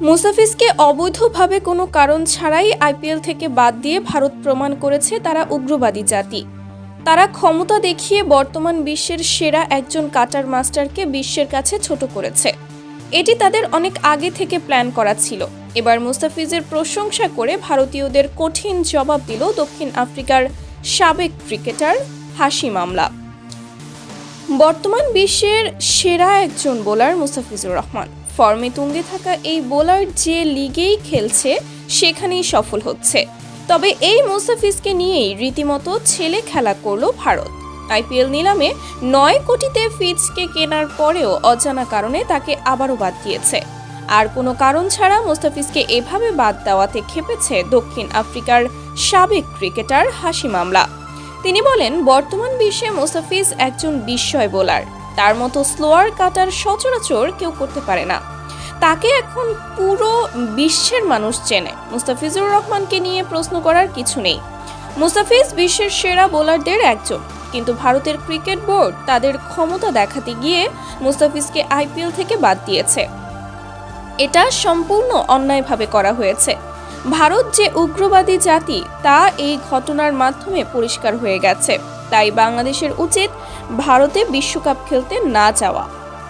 মুসাফিজকে অবৈধভাবে কোনো কারণ ছাড়াই আইপিএল থেকে বাদ দিয়ে ভারত প্রমাণ করেছে তারা উগ্রবাদী জাতি। তারা ক্ষমতা দেখিয়ে বর্তমান বিশ্বের সেরা একজন কাটার মাস্টারকে বিশ্বের কাছে ছোট করেছে। এটি তাদের অনেক আগে থেকে প্ল্যান করা ছিল। এবার মুস্তাফিজের প্রশংসা করে ভারতীয়দের কঠিন জবাব দিল দক্ষিণ আফ্রিকার সাবেক ক্রিকেটার হাসি মামলা বর্তমান বিশ্বের সেরা একজন বোলার মুস্তাফিজুর রহমান। ফর্মে তুঙ্গে থাকা এই বোলার যে লিগেই খেলছে, সেখানেই সফল হচ্ছে। তবে এই মুস্তাফিজকে নিয়েই রীতিমতো ছেলে খেলা করল ভারত। আইপিএল নিলামে নয় কোটিতে ফিজকে কেনার পরেও অজানা কারণে তাকে আবারও বাদ দিয়েছে। আর কোনো কারণ ছাড়া মুস্তাফিজকে এভাবে বাদ দেওয়াতে খেপেছে দক্ষিণ আফ্রিকার সাবেক ক্রিকেটার হাসি মামলা তিনি বলেন, বর্তমান বিশ্বে মোস্তাফিজ একজন বিস্ময় বোলার। তার মতো স্লোয়ার কাটার সচরাচর কেউ করতে পারে না। তাকে এখন পুরো বিশ্বের মানুষ চেনে। মুস্তাফিজুর রহমানকে নিয়ে প্রশ্ন করার কিছু নেই। মুস্তাফিজ বিশ্বের সেরা বোলারদের একজন। কিন্তু ভারতের ক্রিকেট বোর্ড তাদের ক্ষমতা দেখাতে গিয়ে মুস্তাফিজকে আইপিএল থেকে বাদ দিয়েছে। এটা সম্পূর্ণ অন্যায়ভাবে করা হয়েছে। ভারত যে উগ্রবাদী জাতি, তা এই ঘটনার মাধ্যমে পরিষ্কার হয়ে গেছে। তাই বাংলাদেশের উচিত ভারতে বিশ্বকাপ খেলতে না যাওয়া।